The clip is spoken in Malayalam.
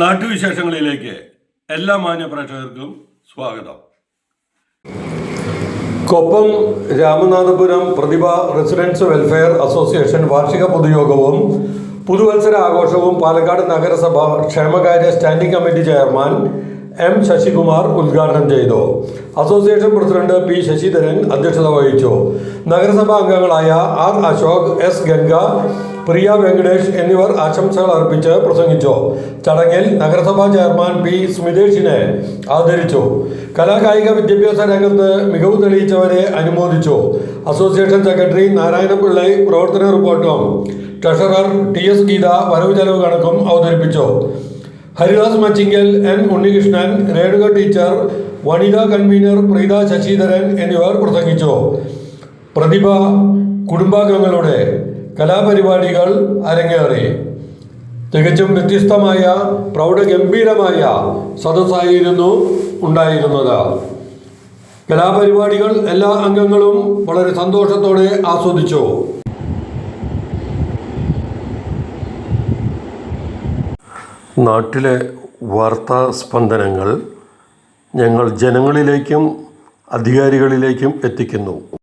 നാട്ടുവിശേഷങ്ങളിലേക്ക് എല്ലാ മാന്യ പ്രേക്ഷകർക്കും സ്വാഗതം. Koppam Ramanathapuram Prathibha residence welfare association വാർഷിക പൊതുയോഗവും പുതുവത്സര ആഘോഷവും പാലക്കാട് നഗരസഭ ക്ഷേമകാര്യ standing committee chairman M Sasikumar ഉദ്ഘാടനം ചെയ്തു. അസോസിയേഷൻ പ്രസിഡന്റ് പി ശശിധരൻ അധ്യക്ഷത വഹിച്ചു. നഗരസഭാ അംഗങ്ങളായ ആർ അശോക് എസ് ഗംഗ പ്രിയ വെങ്കടേഷ് എന്നിവർ ആശംസകൾ അർപ്പിച്ച് പ്രസംഗിച്ചു. ചടങ്ങിൽ നഗരസഭാ ചെയർമാൻ പി സ്മിതേഷിനെ ആദരിച്ചു. കലാകായിക വിദ്യാഭ്യാസ രംഗത്ത് മികവ് തെളിയിച്ചവരെ അനുമോദിച്ചു. അസോസിയേഷൻ സെക്രട്ടറി നാരായണപിള്ളൈ പ്രവർത്തന റിപ്പോർട്ടും ട്രഷറർ ടി എസ് ഗീത വരവ് ചെലവ് കണക്കും അവതരിപ്പിച്ചു. ഹരിദാസ് മച്ചിങ്കൽ എൻ ഉണ്ണികൃഷ്ണൻ രേണുക ടീച്ചർ വനിതാ കൺവീനർ പ്രീത ശശിധരൻ എന്നിവർ പ്രസംഗിച്ചു. പ്രതിഭ കുടുംബാംഗങ്ങളുടെ കലാപരിപാടികൾ അരങ്ങേറി. തികച്ചും വ്യത്യസ്തമായ പ്രൗഢഗംഭീരമായ സദസ്സായിരുന്നു ഉണ്ടായിരുന്നത്. കലാപരിപാടികൾ എല്ലാ അംഗങ്ങളും വളരെ സന്തോഷത്തോടെ ആസ്വദിച്ചു. നാട്ടിലെ വാർത്താ സ്പന്ദനങ്ങൾ ഞങ്ങൾ ജനങ്ങളിലേക്കും അധികാരികളിലേക്കും എത്തിക്കുന്നു.